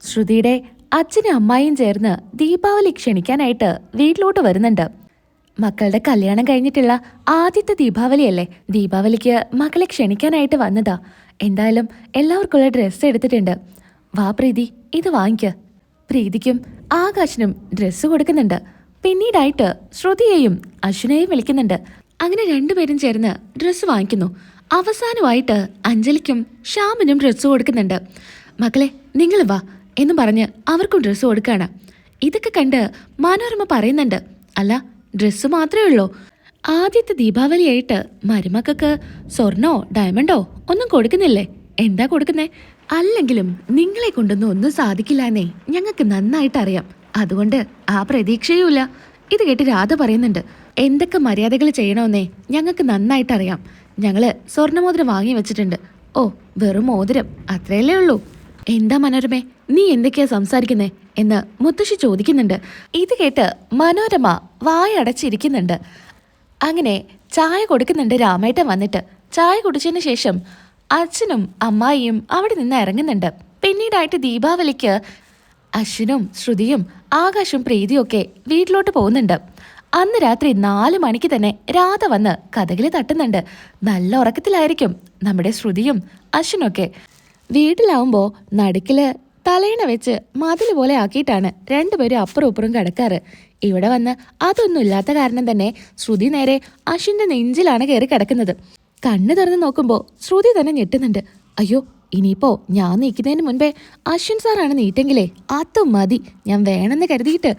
ശ്രുതിയുടെ അച്ഛനും അമ്മായിയും ചേർന്ന് ദീപാവലി ക്ഷണിക്കാനായിട്ട് വീട്ടിലോട്ട് വരുന്നുണ്ട്. മക്കളുടെ കല്യാണം കഴിഞ്ഞിട്ടുള്ള ആദ്യത്തെ ദീപാവലിയല്ലേ? ദീപാവലിക്ക് മക്കളെ ക്ഷണിക്കാനായിട്ട് വന്നതാ. എന്തായാലും എല്ലാവർക്കുള്ള ഡ്രസ്സ് എടുത്തിട്ടുണ്ട്. വാ പ്രീതി ഇത് വാങ്ങിക്ക. പ്രീതിക്കും ആകാശിനും ഡ്രസ്സ് കൊടുക്കുന്നുണ്ട്. പിന്നീടായിട്ട് ശ്രുതിയെയും അശ്വിനെയും വിളിക്കുന്നുണ്ട്. അങ്ങനെ രണ്ടുപേരും ചേർന്ന് ഡ്രസ്സ് വാങ്ങിക്കുന്നു. അവസാനമായിട്ട് അഞ്ജലിക്കും ശ്യാമിനും ഡ്രസ്സ് കൊടുക്കുന്നുണ്ട്. മക്കളെ നിങ്ങൾ വാ. എന്ന് പറഞ്ഞ് അവർക്കും ഡ്രസ്സ് കൊടുക്കാണ്. ഇതൊക്കെ കണ്ട് മനോരമ പറയുന്നുണ്ട്. അല്ല ഡ്രസ്സ് മാത്രമേ ഉള്ളൂ. ആദ്യത്തെ ദീപാവലിയായിട്ട് മരുമക്കൾക്ക് സ്വർണോ ഡയമണ്ടോ ഒന്നും കൊടുക്കുന്നില്ലേ? എന്താ കൊടുക്കുന്നേ? അല്ലെങ്കിലും നിങ്ങളെ കൊണ്ടൊന്നും ഒന്നും സാധിക്കില്ല എന്നേ ഞങ്ങൾക്ക് നന്നായിട്ട് അറിയാം. അതുകൊണ്ട് ആ പ്രതീക്ഷയുമില്ല ഇത് കേട്ട് രാധ പറയുന്നുണ്ട്. എന്തൊക്കെ മര്യാദകൾ ചെയ്യണമെന്നേ ഞങ്ങൾക്ക് നന്നായിട്ട് അറിയാം. ഞങ്ങൾ സ്വർണമോതിരം വാങ്ങി വെച്ചിട്ടുണ്ട്. ഓ വെറും മോതിരം. അത്രയല്ലേ ഉള്ളൂ. എന്താ മനോരമേ? നീ എന്തൊക്കെയാ സംസാരിക്കുന്നേ? എന്ന് മുത്തശ്ശി ചോദിക്കുന്നുണ്ട്. ഇത് കേട്ട് മനോരമ വായടച്ചിരിക്കുന്നുണ്ട് അങ്ങനെ ചായ കൊടുക്കുന്നുണ്ട് രാമേട്ടൻ വന്നിട്ട്. ചായ കുടിച്ചതിന് ശേഷം അച്ഛനും അമ്മായിയും അവിടെ നിന്ന് ഇറങ്ങുന്നുണ്ട്. പിന്നീടായിട്ട് ദീപാവലിക്ക് അശ്വിനും ശ്രുതിയും ആകാശും പ്രീതിയൊക്കെ വീട്ടിലോട്ട് പോകുന്നുണ്ട്. അന്ന് രാത്രി നാല് മണിക്ക് തന്നെ രാധ വന്ന് കഥകളി തട്ടുന്നുണ്ട്. നല്ല ഉറക്കത്തിലായിരിക്കും നമ്മുടെ ശ്രുതിയും അശ്വിനൊക്കെ വീട്ടിലാവുമ്പോ നടുക്കിൽ തലേണ വെച്ച് മതിൽ പോലെ ആക്കിയിട്ടാണ് രണ്ടുപേരും അപ്പുറം ഇപ്പുറം കിടക്കാറ്. ഇവിടെ വന്ന് അതൊന്നും ഇല്ലാത്ത കാരണം തന്നെ ശ്രുതി നേരെ അശ്വിന്റെ നെഞ്ചിലാണ് കയറി കിടക്കുന്നത്. കണ്ണു തുറന്ന് നോക്കുമ്പോൾ ശ്രുതി തന്നെ ഞെട്ടുന്നുണ്ട്. അയ്യോ ഇനിയിപ്പോ ഞാൻ നീക്കുന്നതിന് മുൻപേ അശ്വിൻ സാറാണ് നീട്ടെങ്കിലേ അതും മതി. ഞാൻ വേണമെന്ന് കരുതിയിട്ട്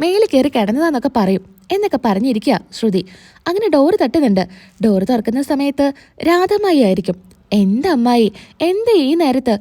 മേലെ കയറി കിടന്നതാന്നൊക്കെ പറയും എന്നൊക്കെ പറഞ്ഞിരിക്കുക ശ്രുതി. അങ്ങനെ ഡോറ് തട്ടുന്നുണ്ട്. ഡോറ് തുറക്കുന്ന സമയത്ത് രാധമായി ആയിരിക്കും. എന്താ അമ്മായി എന്താ ഈ നേരത്ത്?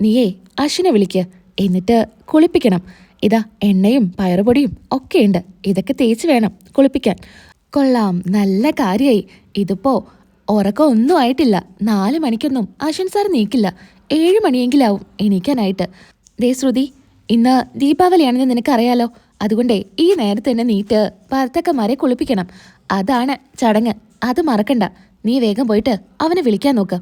നീയേ അശ്വിനെ വിളിക്ക്. എന്നിട്ട് കുളിപ്പിക്കണം. ഇതാ എണ്ണയും പയറുപൊടിയും ഒക്കെയുണ്ട് ഇതൊക്കെ തേച്ച് വേണം കുളിപ്പിക്കാൻ. കൊള്ളാം നല്ല കാര്യമായി ഇതിപ്പോ ഉറക്കം ഒന്നും ആയിട്ടില്ല. നാല് മണിക്കൊന്നും അശ്വിൻ സാർ നീക്കില്ല. ഏഴ് മണിയെങ്കിലാവും എണീക്കാനായിട്ട്. ദേ ശ്രുതി ഇന്ന് ദീപാവലിയാണെന്ന് നിനക്കറിയാലോ. അതുകൊണ്ടേ ഈ നേരത്തെ തന്നെ നീറ്റ് ഭർത്തക്കന്മാരെ കുളിപ്പിക്കണം. അതാണ് ചടങ്ങ്. അത് മറക്കണ്ട. നീ വേഗം പോയിട്ട് അവനെ വിളിക്കാൻ നോക്ക്.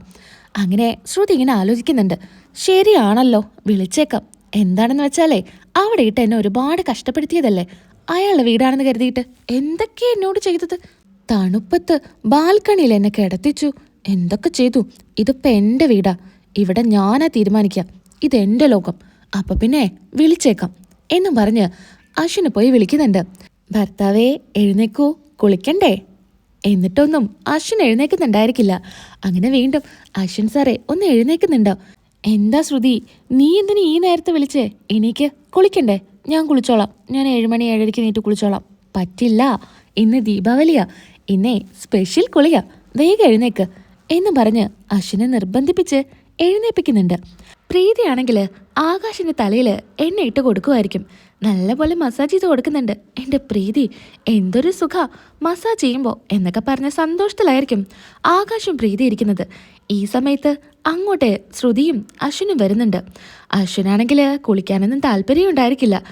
അങ്ങനെ ശ്രുതി ഇങ്ങനെ ആലോചിക്കുന്നുണ്ട്. ശരിയാണല്ലോ വിളിച്ചേക്കാം. എന്താണെന്ന് വെച്ചാലേ അവിടെ ഇട്ട് എന്നെ ഒരുപാട് കഷ്ടപ്പെടുത്തിയതല്ലേ? അയാളുടെ വീടാണെന്ന് കരുതിയിട്ട് എന്തൊക്കെയാ എന്നോട് ചെയ്തത്? തണുപ്പത്ത് ബാൽക്കണിയിൽ എന്നെ കിടത്തിച്ചു. എന്തൊക്കെ ചെയ്തു? ഇതിപ്പോ എന്റെ വീടാ. ഇവിടെ ഞാനാ തീരുമാനിക്കാം. ഇതെന്റെ ലോകം. അപ്പൊ പിന്നെ വിളിച്ചേക്കാം എന്നും പറഞ്ഞ് അശ്വിന് പോയി വിളിക്കുന്നുണ്ട്. ഭർത്താവേ എഴുന്നേക്കൂ. കുളിക്കണ്ടേ? എന്നിട്ടൊന്നും അശ്വിൻ എഴുന്നേക്കുന്നുണ്ടായിരിക്കില്ല. അങ്ങനെ വീണ്ടും അശ്വിൻ സാറേ ഒന്ന് എഴുന്നേക്കുന്നുണ്ടോ? എന്താ ശ്രുതി നീ എന്തിനു ഈ നേരത്തെ വിളിച്ചേ? എനിക്ക് കുളിക്കണ്ടേ? ഞാൻ കുളിച്ചോളാം. ഞാൻ ഏഴുമണി ഏഴരയ്ക്ക് നീട്ട് കുളിച്ചോളാം. പറ്റില്ല. ഇന്ന് ദീപാവലിയാ. ഇന്നേ സ്പെഷ്യൽ കുളിയാ. വേഗം എഴുന്നേക്ക്. എന്ന് പറഞ്ഞ് അശ്വിനെ നിർബന്ധിപ്പിച്ച് എഴുന്നേപ്പിക്കുന്നുണ്ട്. പ്രീതിയാണെങ്കിൽ ആകാശിന്റെ തലയിൽ എണ്ണ ഇട്ട് കൊടുക്കുമായിരിക്കും. നല്ലപോലെ മസാജ് ചെയ്ത് കൊടുക്കുന്നുണ്ട്. എന്റെ പ്രീതി എന്തൊരു സുഖ. മസാജ് ചെയ്യുമ്പോൾ എന്നൊക്കെ പറഞ്ഞ സന്തോഷത്തിലായിരിക്കും ആകാശം പ്രീതി ഇരിക്കുന്നത് ഈ സമയത്ത് അങ്ങോട്ട് ശ്രുതിയും അശ്വിനും വരുന്നുണ്ട്. അശ്വിനാണെങ്കിൽ കുളിക്കാനൊന്നും താല്പര്യം ഉണ്ടായിരിക്കില്ല.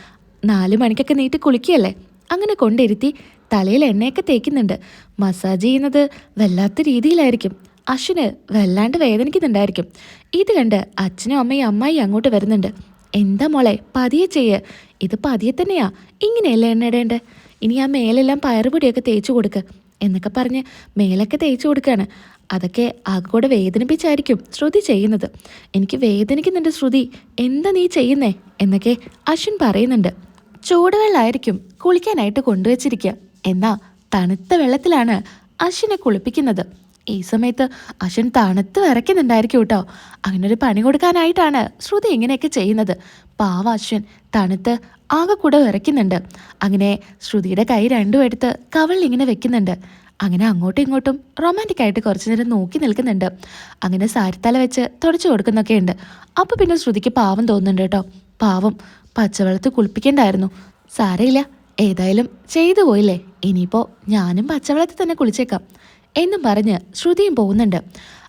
നാല് മണിക്കൊക്കെ നീട്ടി കുളിക്കുകയല്ലേ? അങ്ങനെ കൊണ്ടിരുത്തി തലയിൽ എണ്ണയൊക്കെ തേക്കുന്നുണ്ട്. മസാജ് ചെയ്യുന്നത് വല്ലാത്ത രീതിയിലായിരിക്കും. അശ്വിന് വല്ലാണ്ട് വേദനിക്കുന്നുണ്ടായിരിക്കും. ഇത് കണ്ട് അച്ഛനും അമ്മയും അമ്മായി അങ്ങോട്ട് വരുന്നുണ്ട്. എന്താ മോളെ പതിയെ ചെയ്യ്. ഇത് പതിയെ തന്നെയാ. ഇങ്ങനെയല്ല എണ്ണ ഇനി ആ മേലെല്ലാം പയറുപൊടിയൊക്കെ തേച്ചു കൊടുക്ക്. എന്നൊക്കെ പറഞ്ഞ് മേലൊക്കെ തേച്ചു കൊടുക്കുകയാണ് അതൊക്കെ ആകെക്കൂടെ വേദനിപ്പിച്ചായിരിക്കും ശ്രുതി ചെയ്യുന്നത്. എനിക്ക് വേദനിക്കുന്നുണ്ട് ശ്രുതി. എന്താ നീ ചെയ്യുന്നേ? എന്നൊക്കെ അശ്വിൻ പറയുന്നുണ്ട്. ചൂടുവെള്ളമായിരിക്കും കുളിക്കാനായിട്ട് കൊണ്ടുവച്ചിരിക്കുക എന്നാ തണുത്ത വെള്ളത്തിലാണ് അശ്വിനെ കുളിപ്പിക്കുന്നത്. ഈ സമയത്ത് അശ്വൻ തണുത്ത് വിറയ്ക്കുന്നുണ്ടായിരിക്കും കേട്ടോ. അങ്ങനെ ഒരു പണി കൊടുക്കാനായിട്ടാണ് ശ്രുതി ഇങ്ങനെയൊക്കെ ചെയ്യുന്നത്. പാവ അശ്വൻ തണുത്ത് ആകെ കൂടെ വിറയ്ക്കുന്നുണ്ട്. അങ്ങനെ ശ്രുതിയുടെ കൈ രണ്ടും എടുത്ത് കവളിൽ ഇങ്ങനെ വെക്കുന്നുണ്ട്. അങ്ങനെ അങ്ങോട്ടും ഇങ്ങോട്ടും റൊമാന്റിക് ആയിട്ട് കുറച്ചു നേരം നോക്കി നിൽക്കുന്നുണ്ട്. അങ്ങനെ സാരിത്തല വെച്ച് തുടച്ചു കൊടുക്കുന്നൊക്കെ ഉണ്ട്. അപ്പോൾ പിന്നെ ശ്രുതിക്ക് പാവം തോന്നുന്നുണ്ട് കേട്ടോ. പാവം പച്ചവെള്ളത്ത് കുളിപ്പിക്കേണ്ടായിരുന്നു. സാരയില്ല ഏതായാലും ചെയ്തു പോയില്ലേ? ഇനിയിപ്പോൾ ഞാനും പച്ചവെള്ളത്തിൽ തന്നെ കുളിച്ചേക്കാം. എന്നും പറഞ്ഞ് ശ്രുതിയും പോകുന്നുണ്ട്.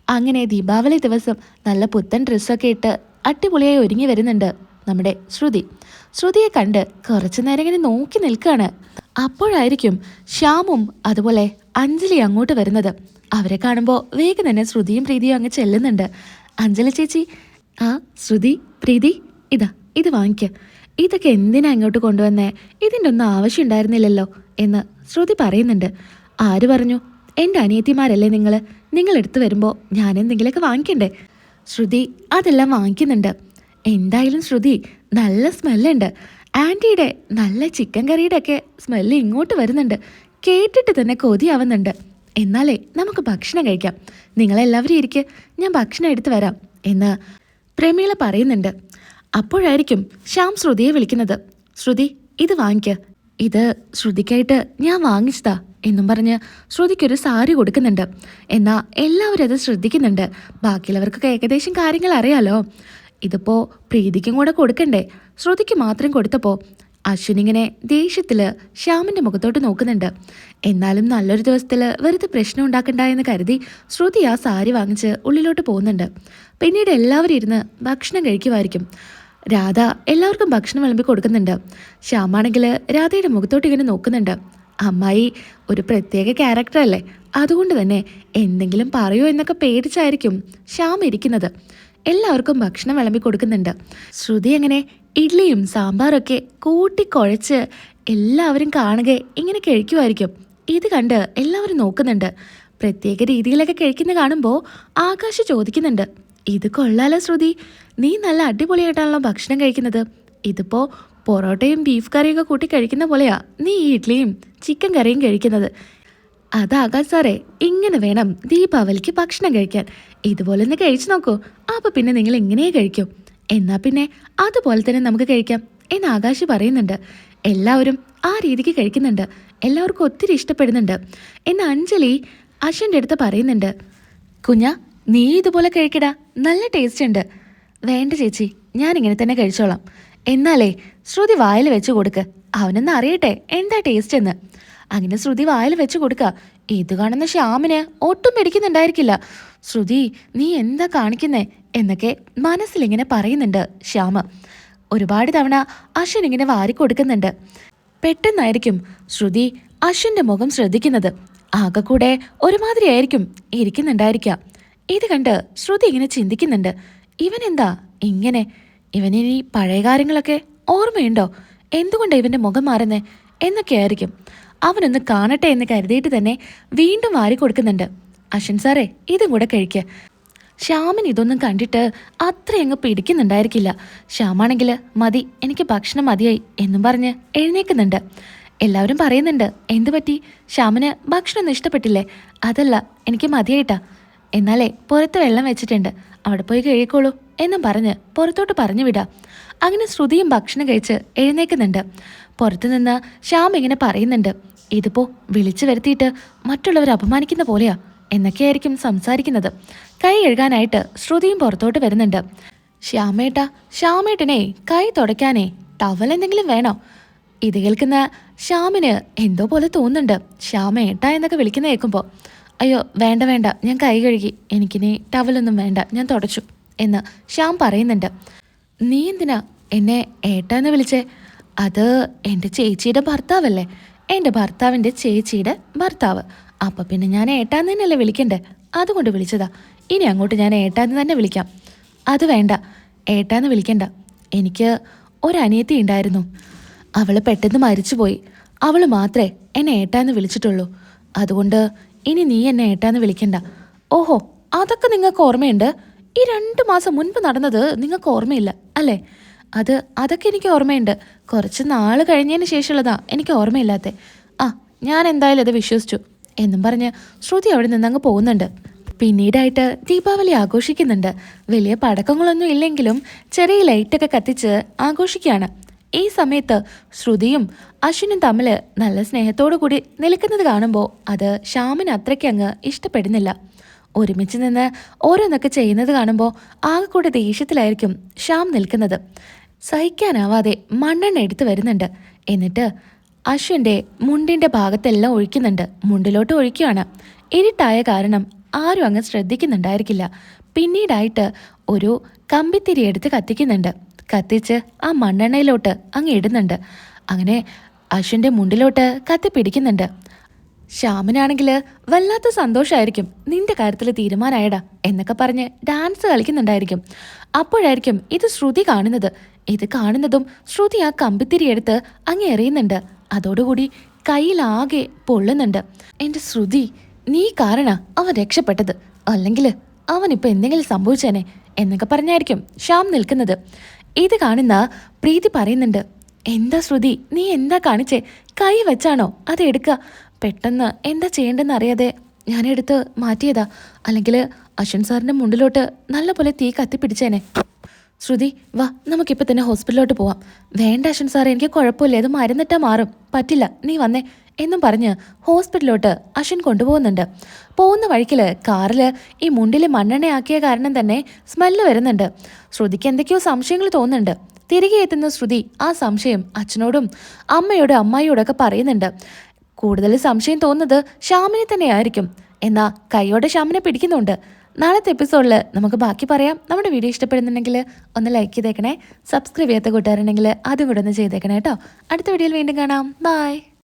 അങ്ങനെ ദീപാവലി ദിവസം നല്ല പുത്തൻ ഡ്രസ്സൊക്കെ ഇട്ട് അടിപൊളിയായി ഒരുങ്ങി വരുന്നുണ്ട് നമ്മുടെ ശ്രുതി. ശ്രുതിയെ കണ്ട് കുറച്ചു നേരം ഇങ്ങനെ നോക്കി നിൽക്കുകയാണ്. അപ്പോഴായിരിക്കും ശ്യാമും അതുപോലെ അഞ്ജലി അങ്ങോട്ട് വരുന്നത്. അവരെ കാണുമ്പോൾ വേഗം തന്നെ ശ്രുതിയും പ്രീതിയും അങ്ങ് ചെല്ലുന്നുണ്ട്. അഞ്ജലി ചേച്ചി ആ ശ്രുതി പ്രീതി ഇതാ ഇത് വാങ്ങിക്ക. ഇതൊക്കെ എന്തിനാ അങ്ങോട്ട് കൊണ്ടുവന്നേ? ഇതിന്റെ ഒന്നും ആവശ്യം ഉണ്ടായിരുന്നില്ലല്ലോ എന്ന് ശ്രുതി പറയുന്നുണ്ട്. ആര് പറഞ്ഞു? എന്റെ അനിയത്തിമാരല്ലേ നിങ്ങൾ എടുത്തു വരുമ്പോൾ ഞാൻ എന്തെങ്കിലുമൊക്കെ വാങ്ങിക്കണ്ടേ? ശ്രുതി അതെല്ലാം വാങ്ങിക്കുന്നുണ്ട്. എന്തായാലും ശ്രുതി നല്ല സ്മെല്ലുണ്ട്. ആന്റിയുടെ നല്ല ചിക്കൻ കറിയുടെ ഒക്കെ സ്മെല്ല് ഇങ്ങോട്ട് വരുന്നുണ്ട്. കേട്ടിട്ട് തന്നെ കൊതിയാവുന്നുണ്ട്. എന്നാലേ നമുക്ക് ഭക്ഷണം കഴിക്കാം. നിങ്ങളെല്ലാവരും ഇരിക്കെ. ഞാൻ ഭക്ഷണം എടുത്തു വരാം എന്ന് പ്രമീള പറയുന്നുണ്ട്. അപ്പോഴായിരിക്കും ശ്യാം ശ്രുതിയെ വിളിക്കുന്നത്. ശ്രുതി ഇത് വാങ്ങിക്ക. ഇത് ശ്രുതിക്കായിട്ട് ഞാൻ വാങ്ങിച്ചതാ. എന്നും പറഞ്ഞ് ശ്രുതിക്കൊരു സാരി കൊടുക്കുന്നുണ്ട്. എന്നാൽ എല്ലാവരും അത് ശ്രദ്ധിക്കുന്നുണ്ട്. ബാക്കിയുള്ളവർക്കൊക്കെ ഏകദേശം കാര്യങ്ങൾ അറിയാലോ. ഇതിപ്പോൾ പ്രീതിക്കും കൂടെ കൊടുക്കണ്ടേ. ശ്രുതിക്ക് മാത്രം കൊടുത്തപ്പോൾ അശ്വിൻ ഇങ്ങനെ ദേഷ്യത്തിൽ ശ്യാമിന്റെ മുഖത്തോട്ട് നോക്കുന്നുണ്ട്. എന്നാലും നല്ലൊരു ദിവസത്തിൽ വെറുതെ പ്രശ്നം ഉണ്ടാക്കണ്ട എന്ന് കരുതി ശ്രുതി ആ സാരി വാങ്ങിച്ച് ഉള്ളിലോട്ട് പോകുന്നുണ്ട്. പിന്നീട് എല്ലാവരും ഇരുന്ന് ഭക്ഷണം കഴിക്കുമായിരിക്കും. രാധ എല്ലാവർക്കും ഭക്ഷണം വിളമ്പി കൊടുക്കുന്നുണ്ട്. ശ്യാമാണെങ്കിൽ രാധയുടെ മുഖത്തോട്ട് ഇങ്ങനെ നോക്കുന്നുണ്ട്. അമ്മായി ഒരു പ്രത്യേക ക്യാരക്ടർ അല്ലേ? അതുകൊണ്ട് തന്നെ എന്തെങ്കിലും പറയോ എന്നൊക്കെ പേടിച്ചായിരിക്കും ശ്യാം ഇരിക്കുന്നത്. എല്ലാവർക്കും ഭക്ഷണം വിളമ്പി കൊടുക്കുന്നുണ്ട്. ശ്രുതി അങ്ങനെ ഇഡ്ഡലിയും സാമ്പാറൊക്കെ കൂട്ടിക്കുഴച്ച് എല്ലാവരും കാണുക ഇങ്ങനെ കഴിക്കുമായിരിക്കും. ഇത് കണ്ട് എല്ലാവരും നോക്കുന്നുണ്ട്. പ്രത്യേക രീതിയിലൊക്കെ കഴിക്കുന്ന കാണുമ്പോൾ ആകാശ് ചോദിക്കുന്നുണ്ട് ഇത് കൊള്ളാലോ ശ്രുതി? നീ നല്ല അടിപൊളിയായിട്ടാണല്ലോ ഭക്ഷണം കഴിക്കുന്നത്. ഇതിപ്പോ പൊറോട്ടയും ബീഫ് കറിയൊക്കെ കൂട്ടി കഴിക്കുന്ന പോലെയാ നീ ഈ ഇഡ്ഡലിയും ചിക്കൻ കറിയും കഴിക്കുന്നത്. അതാകാൻ സാറേ ഇങ്ങനെ വേണം ദീപാവലിക്ക് ഭക്ഷണം കഴിക്കാൻ. ഇതുപോലെ ഒന്ന് കഴിച്ചു നോക്കൂ. അപ്പൊ പിന്നെ നിങ്ങൾ എങ്ങനെയേ കഴിക്കും. എന്നാ പിന്നെ അതുപോലെ തന്നെ നമുക്ക് കഴിക്കാം എന്ന് ആകാശ് പറയുന്നുണ്ട്. എല്ലാവരും ആ രീതിക്ക് കഴിക്കുന്നുണ്ട്. എല്ലാവർക്കും ഒത്തിരി ഇഷ്ടപ്പെടുന്നുണ്ട്. എന്ന് അഞ്ജലി അശ്വന്റെ അടുത്ത് പറയുന്നുണ്ട്. കുഞ്ഞ നീ ഇതുപോലെ കഴിക്കടാ. നല്ല ടേസ്റ്റ് ഉണ്ട്. വേണ്ട ചേച്ചി ഞാൻ ഇങ്ങനെ തന്നെ കഴിച്ചോളാം. എന്നാലേ ശ്രുതി വായിൽ വെച്ച് കൊടുക്ക്. അവനൊന്ന് അറിയട്ടെ എന്താ ടേസ്റ്റ് എന്ന്. അങ്ങനെ ശ്രുതി വായിൽ വെച്ച് കൊടുക്ക. ഇത് കാണുന്ന ശ്യാമിന് ഒട്ടും പിടിക്കുന്നുണ്ടായിരിക്കില്ല. ശ്രുതി നീ എന്താ കാണിക്കുന്നേ? എന്നൊക്കെ മനസ്സിലിങ്ങനെ പറയുന്നുണ്ട് ശ്യാമ. ഒരുപാട് തവണ അശ്വൻ ഇങ്ങനെ വാരി കൊടുക്കുന്നുണ്ട്. പെട്ടെന്നായിരിക്കും ശ്രുതി അശ്വന്റെ മുഖം ശ്രദ്ധിക്കുന്നത്. ആകെ കൂടെ ഒരുമാതിരിയായിരിക്കും ഇരിക്കുന്നുണ്ടായിരിക്കാം. ഇത് കണ്ട് ശ്രുതി ഇങ്ങനെ ചിന്തിക്കുന്നുണ്ട്. ഇവനെന്താ ഇങ്ങനെ ഇവനിനി പഴയ കാര്യങ്ങളൊക്കെ ഓർമ്മയുണ്ടോ? എന്തുകൊണ്ട് ഇവന്റെ മുഖം മാറുന്നേ? എന്നൊക്കെ ആയിരിക്കും അവനൊന്ന് കാണട്ടെ എന്ന് കരുതിയിട്ട് തന്നെ വീണ്ടും വാരി കൊടുക്കുന്നുണ്ട്. അശ്വിൻ സാറേ ഇതും കൂടെ കഴിക്കുക ശ്യാമൻ ഇതൊന്നും കണ്ടിട്ട് അത്രയങ്ങ് പിടിക്കുന്നുണ്ടായിരിക്കില്ല. ശ്യാമാണെങ്കിൽ മതി എനിക്ക് ഭക്ഷണം മതിയായി എന്നും പറഞ്ഞ് എഴുന്നേക്കുന്നുണ്ട്. എല്ലാവരും പറയുന്നുണ്ട് എന്തു പറ്റി? ശ്യാമന് ഭക്ഷണമൊന്നും ഇഷ്ടപ്പെട്ടില്ലേ? അതല്ല എനിക്ക് മതിയായിട്ടാ. എന്നാലേ പുറത്ത് വെള്ളം വെച്ചിട്ടുണ്ട്. അവിടെ പോയി കഴിക്കോളൂ എന്നും പറഞ്ഞ് പുറത്തോട്ട് പറഞ്ഞു വിടാം. അങ്ങനെ ശ്രുതിയും ഭക്ഷണം കഴിച്ച് എഴുന്നേക്കുന്നുണ്ട്. പുറത്തുനിന്ന് ശ്യാം ഇങ്ങനെ പറയുന്നുണ്ട് ഇതിപ്പോ വിളിച്ചു വരുത്തിയിട്ട് മറ്റുള്ളവർ അപമാനിക്കുന്ന പോലെയാ എന്നൊക്കെയായിരിക്കും സംസാരിക്കുന്നത്. കൈ എഴുകാനായിട്ട് ശ്രുതിയും പുറത്തോട്ട് വരുന്നുണ്ട്. ശ്യാമേട്ട ശ്യാമേട്ടനെ കൈ തുടയ്ക്കാനേ ടവൽ എന്തെങ്കിലും വേണോ? ഇത് കേൾക്കുന്ന ശ്യാമിന് എന്തോ പോലെ തോന്നുന്നുണ്ട്. ശ്യാമേട്ട എന്നൊക്കെ വിളിക്കുന്ന കേൾക്കുമ്പോൾ അയ്യോ വേണ്ട വേണ്ട. ഞാൻ കൈ കഴുകി. എനിക്കിനി ടവലൊന്നും വേണ്ട. ഞാൻ തുടച്ചു എന്ന് ശ്യാം പറയുന്നുണ്ട്. നീ എന്തിനാ എന്നെ ഏട്ടാന്ന് വിളിച്ചേ? അത് എന്റെ ചേച്ചിയുടെ ഭർത്താവല്ലേ? എന്റെ ഭർത്താവിന്റെ ചേച്ചിയുടെ ഭർത്താവ്. അപ്പം പിന്നെ ഞാൻ ഏട്ടാന്ന് തന്നെയല്ലേ വിളിക്കണ്ടേ? അതുകൊണ്ട് വിളിച്ചതാ. ഇനി അങ്ങോട്ട് ഞാൻ ഏട്ടാന്ന് തന്നെ വിളിക്കാം. അത് വേണ്ട. ഏട്ടാന്ന് വിളിക്കണ്ട. എനിക്ക് ഒരനിയത്തി ഉണ്ടായിരുന്നു. അവൾ പെട്ടെന്ന് മരിച്ചുപോയി. അവൾ മാത്രമേ എന്നെ ഏട്ടാന്ന് വിളിച്ചിട്ടുള്ളൂ. അതുകൊണ്ട് ഇനി നീ എന്നെ ഏട്ടാന്ന് വിളിക്കണ്ട. ഓഹോ അതൊക്കെ നിങ്ങൾക്ക് ഓർമ്മയുണ്ട്? ഈ രണ്ട് മാസം മുൻപ് നടന്നത് നിങ്ങൾക്ക് ഓർമ്മയില്ല അല്ലേ? അത് അതൊക്കെ എനിക്ക് ഓർമ്മയുണ്ട്. കുറച്ച് നാൾ കഴിഞ്ഞതിന് ശേഷമുള്ളതാ എനിക്ക് ഓർമ്മയില്ലാത്ത. ആ ഞാൻ എന്തായാലും അത് വിശ്വസിച്ചു. എന്നും പറഞ്ഞ് ശ്രുതി അവിടെ നിന്ന് അങ്ങ് പോകുന്നുണ്ട്. പിന്നീടായിട്ട് ദീപാവലി ആഘോഷിക്കുന്നുണ്ട്. വലിയ പടക്കങ്ങളൊന്നും ഇല്ലെങ്കിലും ചെറിയ ലൈറ്റൊക്കെ കത്തിച്ച് ആഘോഷിക്കുകയാണ്. ഈ സമയത്ത് ശ്രുതിയും അശ്വിനും തമ്മിൽ നല്ല സ്നേഹത്തോടു കൂടി നിൽക്കുന്നത് കാണുമ്പോൾ അത് ശ്യാമിന് അത്രയ്ക്ക് അങ്ങ് ഇഷ്ടപ്പെടുന്നില്ല. ഒരുമിച്ച് നിന്ന് ഓരോന്നൊക്കെ ചെയ്യുന്നത് കാണുമ്പോൾ ആകെ കൂടെ ദേഷ്യത്തിലായിരിക്കും ശ്യാം നിൽക്കുന്നത്. സഹിക്കാനാവാതെ മണ്ണെണ്ണ എടുത്തു വരുന്നുണ്ട്. എന്നിട്ട് അശ്വിന്റെ മുണ്ടിന്റെ ഭാഗത്തെല്ലാം ഒഴിക്കുന്നുണ്ട്. മുണ്ടിലോട്ട് ഒഴിക്കുകയാണ്. ഇരുട്ടായ കാരണം ആരും അങ്ങ് ശ്രദ്ധിക്കുന്നുണ്ടായിരിക്കില്ല. പിന്നീടായിട്ട് ഒരു കമ്പിത്തിരി എടുത്ത് കത്തിക്കുന്നുണ്ട്. കത്തിച്ച് ആ മണ്ണെണ്ണയിലോട്ട് അങ്ങ് ഇടുന്നുണ്ട്. അങ്ങനെ അശ്വിന്റെ മുണ്ടിലോട്ട് കത്തി പിടിക്കുന്നുണ്ട്. ശ്യാമിനാണെങ്കിൽ വല്ലാത്ത സന്തോഷമായിരിക്കും നിന്റെ കാര്യത്തിൽ തീരുമാനമായടാ എന്നൊക്കെ പറഞ്ഞ് ഡാൻസ് കളിക്കുന്നുണ്ടായിരിക്കും. അപ്പോഴായിരിക്കും ഇത് ശ്രുതി കാണുന്നത്. ഇത് കാണുന്നതും ശ്രുതി ആ കമ്പിത്തിരി എടുത്ത് അങ്ങ് എറിയുന്നുണ്ട്. അതോടുകൂടി കയ്യിലാകെ പൊള്ളുന്നുണ്ട്. എന്റെ ശ്രുതി നീ കാരണ അവൻ രക്ഷപ്പെട്ടത്. അല്ലെങ്കിൽ അവനിപ്പോൾ എന്തെങ്കിലും സംഭവിച്ചേനെ എന്നൊക്കെ പറഞ്ഞായിരിക്കും ശ്യാം നിൽക്കുന്നത്. ഇത് കാണുന്ന പ്രീതി പറയുന്നുണ്ട് എന്താ ശ്രുതി നീ എന്താ കാണിച്ചേ? കൈ വെച്ചാണോ? അത് എടുക്കുക പെട്ടെന്ന് എന്താ ചെയ്യേണ്ടെന്ന് അറിയാതെ ഞാനെടുത്ത് മാറ്റിയതാ. അല്ലെങ്കിൽ അശ്വൻ സാറിന്റെ മുണ്ടിലോട്ട് നല്ലപോലെ തീ കത്തിപ്പിടിച്ചേനെ ശ്രുതി വാ നമുക്കിപ്പോൾ തന്നെ ഹോസ്പിറ്റലിലോട്ട് പോവാം. വേണ്ട അശ്വൻ സാർ എനിക്ക് കുഴപ്പമില്ല. ഇത് മരുന്നിട്ടാ മാറും. പറ്റില്ല. നീ വന്നേ. എന്നും പറഞ്ഞ് ഹോസ്പിറ്റലിലോട്ട് അശ്വിൻ കൊണ്ടുപോകുന്നുണ്ട്. പോകുന്ന വഴിക്കിൽ കാറിൽ ഈ മുണ്ടിൽ മണ്ണെണ്ണയാക്കിയ കാരണം തന്നെ സ്മെല്ല് വരുന്നുണ്ട്. ശ്രുതിക്ക് എന്തൊക്കെയോ സംശയങ്ങൾ തോന്നുന്നുണ്ട്. തിരികെ എത്തുന്ന ശ്രുതി ആ സംശയം അച്ഛനോടും അമ്മയോടും അമ്മായിയോടൊക്കെ പറയുന്നുണ്ട്. കൂടുതൽ സംശയം തോന്നുന്നത് ശ്യാമിനെ തന്നെയായിരിക്കും. എന്നാ കൈയോടെ ശ്യാമിനെ പിടിക്കുന്നുണ്ട്. നാളത്തെ എപ്പിസോഡിൽ നമുക്ക് ബാക്കി പറയാം. നമ്മുടെ വീഡിയോ ഇഷ്ടപ്പെടുന്നുണ്ടെങ്കിൽ ഒന്ന് ലൈക്ക് ചെയ്തേക്കണേ. സബ്സ്ക്രൈബ് ചെയ്യാത്ത കൂട്ടുകാരുണ്ടെങ്കിൽ അതും കൂടെ ഒന്ന് ചെയ്തേക്കണേ കേട്ടോ. അടുത്ത വീഡിയോയിൽ വീണ്ടും കാണാം. ബൈ